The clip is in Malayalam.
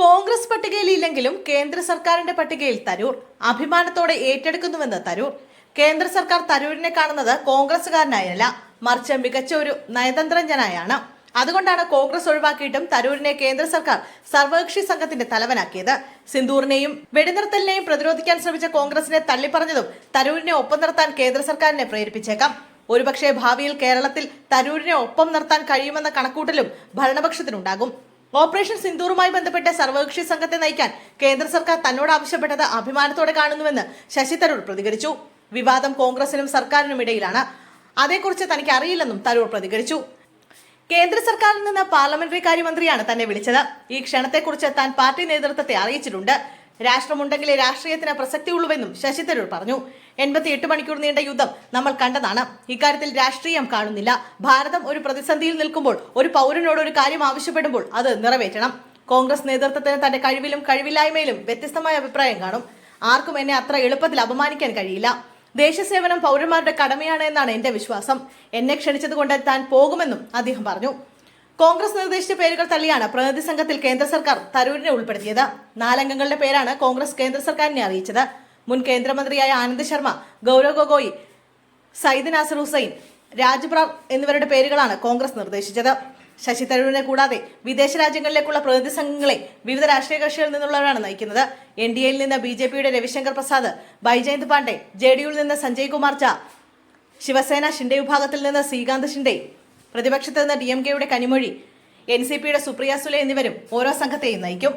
കോൺഗ്രസ് പട്ടികയിൽ ഇല്ലെങ്കിലും കേന്ദ്ര സർക്കാരിന്റെ പട്ടികയിൽ തരൂർ. അഭിമാനത്തോടെ ഏറ്റെടുക്കുന്നുവെന്ന് തരൂർ. കേന്ദ്ര സർക്കാർ തരൂരിനെ കാണുന്നത് കോൺഗ്രസുകാരനായല്ല മറിച്ച് മികച്ച ഒരു നയതന്ത്രജ്ഞനായാണ്. അതുകൊണ്ടാണ് കോൺഗ്രസ് ഒഴിവാക്കിയിട്ടും തരൂരിനെ കേന്ദ്ര സർക്കാർ സർവകക്ഷി സംഘത്തിന്റെ തലവനാക്കിയത്. സിന്ദൂറിനെയും വെടിനിർത്തലിനെയും പ്രതിരോധിക്കാൻ ശ്രമിച്ച കോൺഗ്രസിനെ തള്ളിപ്പറഞ്ഞതും തരൂരിനെ ഒപ്പം നിർത്താൻ കേന്ദ്ര സർക്കാരിനെ പ്രേരിപ്പിച്ചേക്കാം. ഒരുപക്ഷെ ഭാവിയിൽ കേരളത്തിൽ തരൂരിനെ ഒപ്പം നിർത്താൻ കഴിയുമെന്ന കണക്കൂട്ടലും ഭരണപക്ഷത്തിനുണ്ടാകും. ഓപ്പറേഷൻ സിന്ദൂറുമായി ബന്ധപ്പെട്ട സർവകക്ഷി സംഘത്തെ നയിക്കാൻ കേന്ദ്ര സർക്കാർ തന്നോട് ആവശ്യപ്പെട്ടത് അഭിമാനത്തോടെ കാണുന്നുവെന്ന് ശശി തരൂർ പ്രതികരിച്ചു. വിവാദം കോൺഗ്രസിനും സർക്കാരിനും ഇടയിലാണ്. അതേക്കുറിച്ച് തനിക്ക് അറിയില്ലെന്നും തരൂർ പ്രതികരിച്ചു. കേന്ദ്ര സർക്കാരിൽ നിന്ന് പാർലമെന്ററി കാര്യമന്ത്രിയാണ് തന്നെ വിളിച്ചത്. ഈ ക്ഷണത്തെക്കുറിച്ച് താൻ പാർട്ടി നേതൃത്വത്തെ അറിയിച്ചിട്ടുണ്ട്. രാഷ്ട്രമുണ്ടെങ്കിലേ രാഷ്ട്രീയത്തിന് പ്രസക്തിയുള്ളൂവെന്നും ശശി തരൂർ പറഞ്ഞു. എൺപത്തിയെട്ട് മണിക്കൂർ നീണ്ട യുദ്ധം നമ്മൾ കണ്ടതാണ്. ഇക്കാര്യത്തിൽ രാഷ്ട്രീയം കാണുന്നില്ല. ഭാരതം ഒരു പ്രതിസന്ധിയിൽ നിൽക്കുമ്പോൾ ഒരു പൗരനോട് ഒരു കാര്യം ആവശ്യപ്പെടുമ്പോൾ അത് നിറവേറ്റണം. കോൺഗ്രസ് നേതൃത്വത്തിന് തന്റെ കഴിവിലും കഴിവില്ലായ്മയിലും വ്യത്യസ്തമായ അഭിപ്രായം കാണും. ആർക്കും എന്നെ അത്ര എളുപ്പത്തിൽ അപമാനിക്കാൻ കഴിയില്ല. ദേശസേവനം പൗരന്മാരുടെ കടമയാണ് എന്നാണ് എന്റെ വിശ്വാസം. എന്നെ ക്ഷണിച്ചതുകൊണ്ട് താൻ പോകുമെന്നും അദ്ദേഹം പറഞ്ഞു. കോൺഗ്രസ് നിർദ്ദേശിച്ച പേരുകൾ തള്ളിയാണ് പ്രതിനിധി സംഘത്തിൽ കേന്ദ്ര സർക്കാർ തരൂരിനെ ഉൾപ്പെടുത്തിയത്. നാലംഗങ്ങളുടെ പേരാണ് കോൺഗ്രസ് കേന്ദ്ര സർക്കാരിനെ അറിയിച്ചത്. മുൻ കേന്ദ്രമന്ത്രിയായ ആനന്ദ് ശർമ്മ ഗൗരവ് ഗൊഗോയി സയ്യിദ് നാസർ ഹുസൈൻ രാജ്പ്രാവ് എന്നിവരുടെ പേരുകളാണ് കോൺഗ്രസ് നിർദ്ദേശിച്ചത്. ശശി തരൂരിനെ കൂടാതെ വിദേശ രാജ്യങ്ങളിലേക്കുള്ള പ്രതിനിധി സംഘങ്ങളെ വിവിധ രാഷ്ട്രീയ കക്ഷികളിൽ നിന്നുള്ളവരാണ് നയിക്കുന്നത്. എൻ ഡി എയിൽ നിന്ന് ബി ജെ പിയുടെ രവിശങ്കർ പ്രസാദ് ബൈജയന്ത് പാണ്ഡെ ജെ ഡി യുവിൽ നിന്ന് സഞ്ജയ് കുമാർ ഝാ ശിവസേന ഷിൻഡെ വിഭാഗത്തിൽ നിന്ന് ശ്രീകാന്ത് ഷിൻഡെ പ്രതിപക്ഷത്ത് നിന്ന് ഡി എം കെയുടെ കനിമൊഴി എൻ സി പിയുടെ സുപ്രിയ സുലെ എന്നിവരും ഓരോ സംഘത്തെയും നയിക്കും.